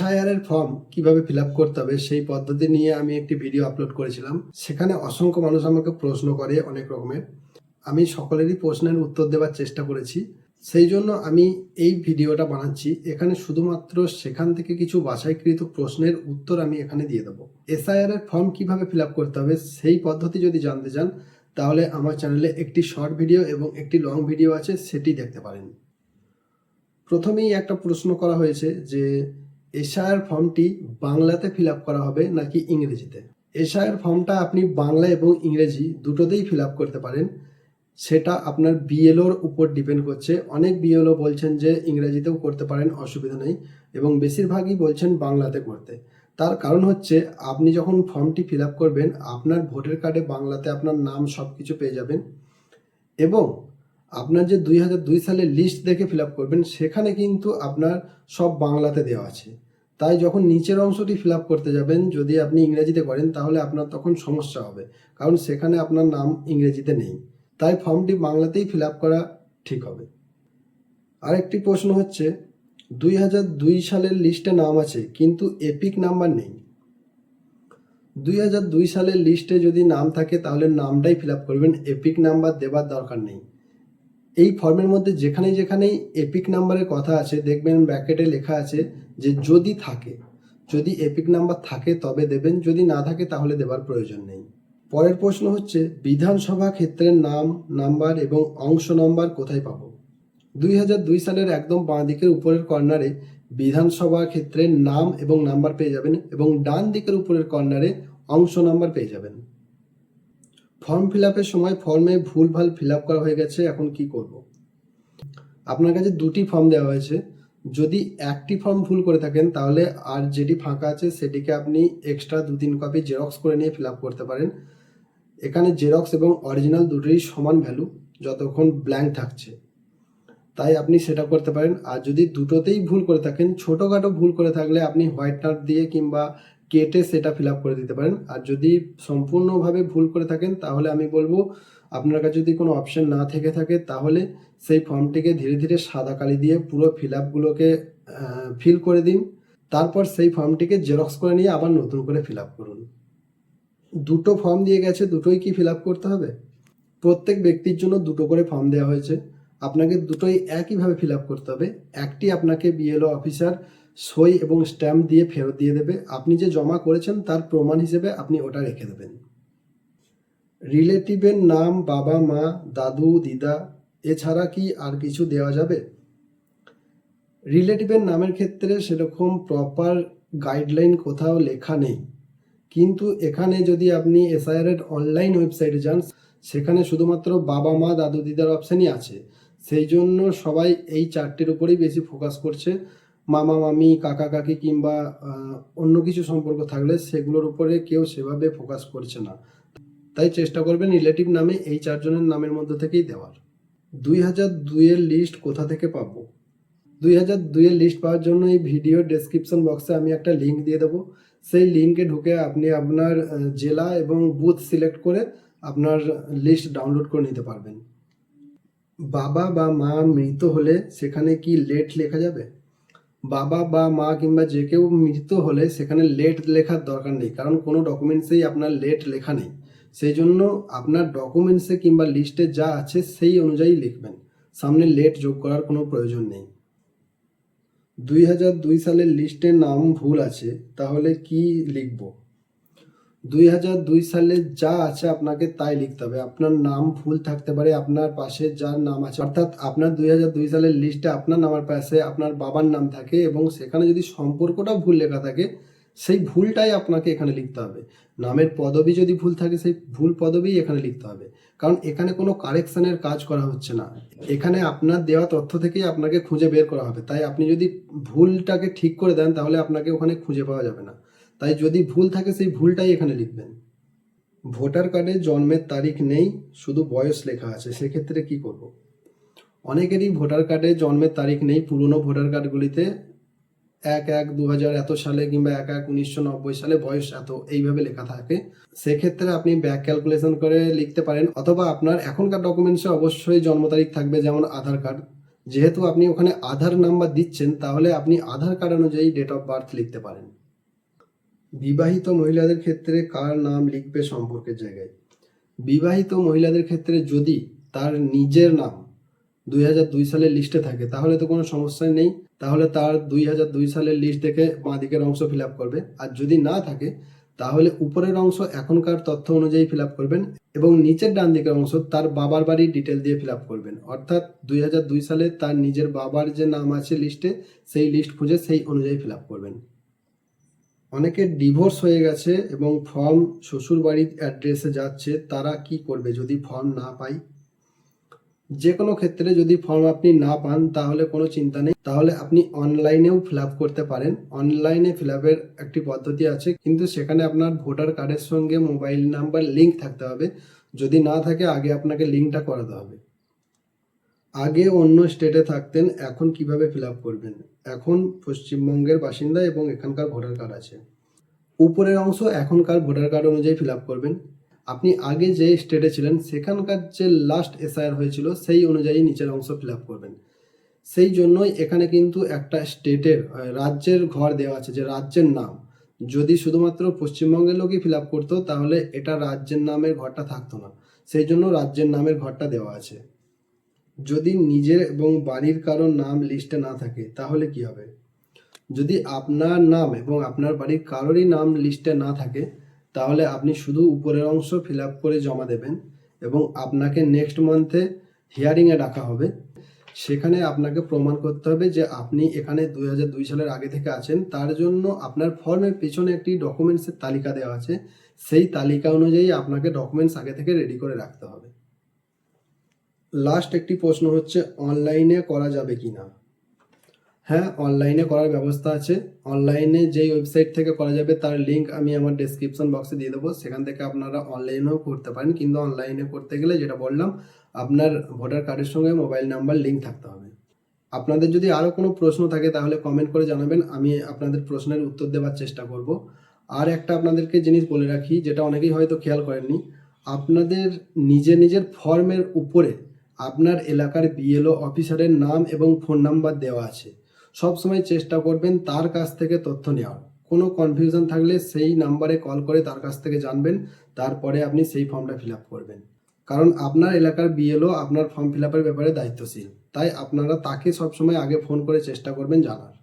SIR এর form কীভাবে fill up করতে হবে সেই পদ্ধতি নিয়ে আমি একটি ভিডিও আপলোড করেছিলাম। সেখানে অসংখ্য মানুষ আমাকে প্রশ্ন করে অনেক রকমের। আমি সকলেরই প্রশ্নের উত্তর দেওয়ার চেষ্টা করেছি। সেই জন্য আমি এই ভিডিওটা বানাচ্ছি। এখানে শুধুমাত্র সেখান থেকে কিছু বাছাইকৃত প্রশ্নের উত্তর আমি এখানে দিয়ে দেবো। এসআইআর এর ফর্ম কীভাবে ফিল আপ করতে হবে সেই পদ্ধতি যদি জানতে চান, তাহলে আমার চ্যানেলে একটি শর্ট ভিডিও এবং একটি লং ভিডিও আছে, সেটি দেখতে পারেন। প্রথমেই একটা প্রশ্ন করা হয়েছে যে এসআইআর ফর্মটি বাংলাতে ফিল করা হবে নাকি ইংরেজিতে? এসআইআর ফর্মটা আপনি বাংলা এবং ইংরেজি দুটোতেই ফিল করতে পারেন। সেটা আপনার বিএলওর উপর ডিপেন্ড করছে। অনেক বিএলও বলছেন যে ইংরেজিতেও করতে পারেন, অসুবিধা নেই। এবং বেশিরভাগই বলছেন বাংলাতে করতে। তার কারণ হচ্ছে, আপনি যখন ফর্মটি ফিল করবেন, আপনার ভোটার কার্ডে বাংলাতে আপনার নাম সব কিছু পেয়ে যাবেন। এবং আপনার যে দুই হাজার দুই সালের লিস্ট দেখে ফিল করবেন, সেখানে কিন্তু আপনার সব বাংলাতে দেওয়া আছে। তাই যখন নিচের অংশটি ফিল করতে যাবেন, যদি আপনি ইংরেজিতে করেন, তাহলে আপনার তখন সমস্যা হবে। কারণ সেখানে আপনার নাম ইংরেজিতে নেই। তাই ফর্মটি বাংলাতেই ফিল করা ঠিক হবে। আরেকটি প্রশ্ন হচ্ছে, দুই হাজার দুই সালের লিস্টে নাম আছে, কিন্তু এপিক নাম্বার নেই। দুই হাজার দুই সালের লিস্টে যদি নাম থাকে, তাহলে নামটাই ফিল করবেন। এপিক নাম্বার দেবার দরকার নেই। এই ফর্মের মধ্যে যেখানেই যেখানেই এপিক নাম্বারের কথা আছে, দেখবেন ব্র্যাকেটে লেখা আছে যে যদি থাকে, যদি এপিক নাম্বার থাকে তবে দেবেন, যদি না থাকে তাহলে দেবার প্রয়োজন নেই। পরের প্রশ্ন হচ্ছে, বিধানসভা ক্ষেত্রের নাম নাম্বার এবং অংশ নম্বর কোথায় পাবো? দুই হাজার দুই সালের একদম বাঁ দিকের উপরের কর্নারে বিধানসভা ক্ষেত্রের নাম এবং নাম্বার পেয়ে যাবেন এবং ডান দিকের উপরের কর্নারে অংশ নাম্বার পেয়ে যাবেন। ফর্ম ফিল আপের সময় ফর্মে ভুলভাল ফিল আপ করা হয়ে গেছে, এখন কি করব? আপনার কাছে দুটি ফর্ম দেওয়া হয়েছে। যদি একটি ফর্ম ভুল করে থাকেন, তাহলে আর যেটি ফাঁকা আছে, সেটিকে আপনি এক্সট্রা দু তিন কপি জেরক্স করে নিয়ে ফিল আপ করতে পারেন। এখানে জেরক্স এবং অরিজিনাল দুটোই সমান ভ্যালু যতক্ষণ ব্ল্যাঙ্ক থাকছে। তাই আপনি সেটা করতে পারেন। আর যদি দুটোতেই ভুল করে থাকেন, ছোটোখাটো ভুল করে থাকলে আপনি হোয়াইটনার দিয়ে কিংবা কেটে সেটা ফিল করে দিতে পারেন। আর যদি সম্পূর্ণভাবে ভুল করে থাকেন, তাহলে আমি বলব, আপনার কাছে যদি কোনো অপশন না থেকে থাকে, তাহলে সেই ফর্মটিকে ধীরে ধীরে সাদা কালি দিয়ে পুরো ফিল আপগুলোকে ফিল করে দিন। তারপর সেই ফর্মটিকে জেরক্স করে নিয়ে আবার নতুন করে ফিল করুন। দুটো ফর্ম দিয়ে গেছে, দুটোই কি ফিল করতে হবে? প্রত্যেক ব্যক্তির জন্য দুটো করে ফর্ম দেওয়া হয়েছে। আপনাকে দুটোই একইভাবে ফিল করতে হবে। একটি আপনাকে বিএলও অফিসার সই এবং স্ট্যাম্প দিয়ে ফেরত দিয়ে দেবে। আপনি যে জমা করেছেন, তার প্রমাণ হিসেবে আপনি ওটা রেখে দেবেন। রিলেটিভের নাম, বাবা, মা, দাদু, দিদা, এছাড়া কি আর কিছু দেওয়া যাবে? রিলেটিভের নামের ক্ষেত্রে সেরকম প্রপার গাইডলাইন কোথাও লেখা নেই। কিন্তু এখানে যদি আপনি এসআইআর এর অনলাইন ওয়েবসাইটে যান, সেখানে শুধুমাত্র বাবা, মা, দাদু, দিদার অপশানই আছে। সেই জন্য সবাই এই চারটির উপরেই বেশি ফোকাস করছে। মামা, মামি, কাকা, কাকি কিংবা অন্য কিছু সম্পর্ক থাকলে সেগুলোর উপরে কেউ সেভাবে ফোকাস করছে না। তাই চেষ্টা করবেন রিলেটিভ নামে এই চারজনের নামের মধ্যে থেকেই দেওয়ার। দুই হাজার দুইয়ের লিস্ট কোথা থেকে পাবো? দুই হাজার দুইয়ের লিস্ট পাওয়ার জন্য এই ভিডিও ডেসক্রিপশন বক্সে আমি একটা লিঙ্ক দিয়ে দেবো। সেই লিঙ্কে ঢুকে আপনি আপনার জেলা এবং বুথ সিলেক্ট করে আপনার লিস্ট ডাউনলোড করে নিতে পারবেন। বাবা বা মা মৃত হলে সেখানে কি লেট লেখা যাবে? বাবা বা মা কিংবা যে কেউ মৃত হলে সেখানে লেট লেখার দরকার নেই, কারণ কোনো ডকুমেন্টসেই আপনার লেট লেখা নেই। সেই জন্য আপনার ডকুমেন্টসে কিংবা লিস্টে যা আছে সেই অনুযায়ী লিখবেন। সামনে লেট যোগ করার কোনো প্রয়োজন নেই। দুই হাজার দুই সালের লিস্টে নাম ভুল আছে, তাহলে কি লিখব? দুই হাজার দুই সালে যা আছে আপনাকে তাই লিখতে হবে। আপনার নাম ভুল থাকতে পারে, আপনার পাশে যার নাম আছে। অর্থাৎ আপনার দুই হাজার দুই সালের লিস্টে আপনার নামের পাশে আপনার বাবার নাম থাকে এবং সেখানে যদি সম্পর্কটা ভুল লেখা থাকে, সেই ভুলটাই আপনাকে এখানে লিখতে হবে। নামের পদবি যদি ভুল থাকে, সেই ভুল পদবি এখানে লিখতে হবে। কারণ এখানে কোনো কারেকশনের কাজ করা হচ্ছে না। এখানে আপনার দেওয়া তথ্য থেকেই আপনাকে খুঁজে বের করা হবে। তাই আপনি যদি ভুলটাকে ঠিক করে দেন, তাহলে আপনাকে ওখানে খুঁজে পাওয়া যাবে না। তাই যদি ভুল থাকে সেই ভুলটাই এখানে লিখবেন। ভোটার কার্ডে জন্মের তারিখ নেই, শুধু বয়স লেখা আছে, সেক্ষেত্রে কি করব? অনেকেরই ভোটার কার্ডে জন্মের তারিখ নেই, পুরনো ভোটার কার্ডগুলিতে এক এক দু হাজার এত সালে কিংবা এক এক উনিশশো নব্বই সালে বয়স এত, এইভাবে লেখা থাকে। সেক্ষেত্রে আপনি ব্যাক ক্যালকুলেশন করে লিখতে পারেন, অথবা আপনার এখনকার ডকুমেন্টসে অবশ্যই জন্ম তারিখ থাকবে, যেমন আধার কার্ড। যেহেতু আপনি ওখানে আধার নাম্বার দিচ্ছেন, তাহলে আপনি আধার কার্ড অনুযায়ী ডেট অফ বার্থ লিখতে পারেন। বিবাহিত মহিলাদের ক্ষেত্রে কার নাম লিখবে সম্পর্কের জায়গায়? বিবাহিত মহিলাদের ক্ষেত্রে যদি তার নিজের নাম দুই হাজার দুই সালের লিস্টে থাকে, তাহলে তো কোনো সমস্যাই নেই। তাহলে তার দুই হাজার দুই সালের লিস্ট দেখে বাঁ দিকের অংশ ফিল আপ করবে। আর যদি না থাকে, তাহলে উপরের অংশ এখনকার তথ্য অনুযায়ী ফিল আপ করবেন এবং নিচের ডান দিকের অংশ তার বাবার বাড়ির ডিটেল দিয়ে ফিল আপ করবেন। অর্থাৎ দুই হাজার দুই সালে তার নিজের বাবার যে নাম আছে লিস্টে সেই লিস্ট খুঁজে সেই অনুযায়ী ফিল আপ করবেন। অনেকের ডিভোর্স হয়ে গেছে এবং ফর্ম শ্বশুর বাড়ির অ্যাড্রেসে যাচ্ছে, তারা কি করবে যদি ফর্ম না পায়? যে কোনো ক্ষেত্রে যদি ফর্ম আপনি না পান, তাহলে কোনো চিন্তা নেই। তাহলে আপনি অনলাইনেও ফিল করতে পারেন। অনলাইনে ফিল একটি পদ্ধতি আছে, কিন্তু সেখানে আপনার ভোটার কার্ডের সঙ্গে মোবাইল নাম্বার লিঙ্ক থাকতে হবে। যদি না থাকে, আগে আপনাকে লিঙ্কটা করাতে হবে। আগে অন্য স্টেটে থাকতেন, এখন কীভাবে ফিল আপ করবেন? এখন পশ্চিমবঙ্গের বাসিন্দা এবং এখানকার ভোটার কার্ড আছে। উপরের অংশ এখনকার ভোটার কার্ড অনুযায়ী ফিল আপ করবেন। আপনি আগে যে স্টেটে ছিলেন, সেখানকার যে লাস্ট এসআইআর হয়েছিল, সেই অনুযায়ী নিচের অংশ ফিল আপ করবেন। সেই জন্যই এখানে কিন্তু একটা স্টেটের রাজ্যের ঘর দেওয়া আছে, যে রাজ্যের নাম। যদি শুধুমাত্র পশ্চিমবঙ্গের লোকই ফিল আপ করতো, তাহলে এটা রাজ্যের নামের ঘরটা থাকতো না। সেই জন্য রাজ্যের নামের ঘরটা দেওয়া আছে। যদি নিজের এবং বাড়ির কারোর নাম লিস্টে না থাকে, তাহলে কি হবে? যদি আপনার নাম এবং আপনার বাড়ির কারোরই নাম লিস্টে না থাকে, তাহলে আপনি শুধু উপরের অংশ ফিল আপ করে জমা দেবেন এবং আপনাকে নেক্সট মান্থে হিয়ারিংয়ে ডাকা হবে। সেখানে আপনাকে প্রমাণ করতে হবে যে আপনি এখানে দুই হাজার দুই সালের আগে থেকে আছেন, তার জন্য আপনার ফর্মের পেছনে একটি ডকুমেন্টসের তালিকা দেওয়া আছে। সেই তালিকা অনুযায়ী আপনাকে ডকুমেন্টস আগে থেকে রেডি করে রাখতে হবে। লাস্ট একটি প্রশ্ন হচ্ছে অনলাইনে করা যাবে কি না হ্যাঁ অনলাইনে করার ব্যবস্থা আছে। অনলাইনে যেই ওয়েবসাইট থেকে করা যাবে, তার লিংক আমি আমার ডেসক্রিপশন বক্সে দিয়ে দেবো। সেখান থেকে আপনারা অনলাইনেও করতে পারেন। কিন্তু অনলাইনে করতে গেলে যেটা বললাম, আপনার ভোটার কার্ডের সঙ্গে মোবাইল নাম্বার লিঙ্ক থাকতে হবে। আপনাদের যদি আরও কোনো প্রশ্ন থাকে, তাহলে কমেন্ট করে জানাবেন। আমি আপনাদের প্রশ্নের উত্তর দেওয়ার চেষ্টা করব। আর একটা আপনাদেরকে জিনিস বলে রাখি, যেটা অনেকেই হয়তো খেয়াল করেননি। আপনাদের নিজের নিজের ফর্মের উপরে আপনার এলাকার বিএলও অফিসারের নাম এবং ফোন নাম্বার দেওয়া আছে। সব সময় চেষ্টা করবেন তার কাছ থেকে তথ্য নেওয়ার। কোনো কনফিউশন থাকলে সেই নাম্বারে কল করে তার কাছ থেকে জানবেন, তারপরে আপনি সেই ফর্মটা ফিল করবেন। কারণ আপনার এলাকার বিএলও আপনার ফর্ম ফিল ব্যাপারে দায়িত্বশীল। তাই আপনারা তাকে সবসময় আগে ফোন করে চেষ্টা করবেন জানার।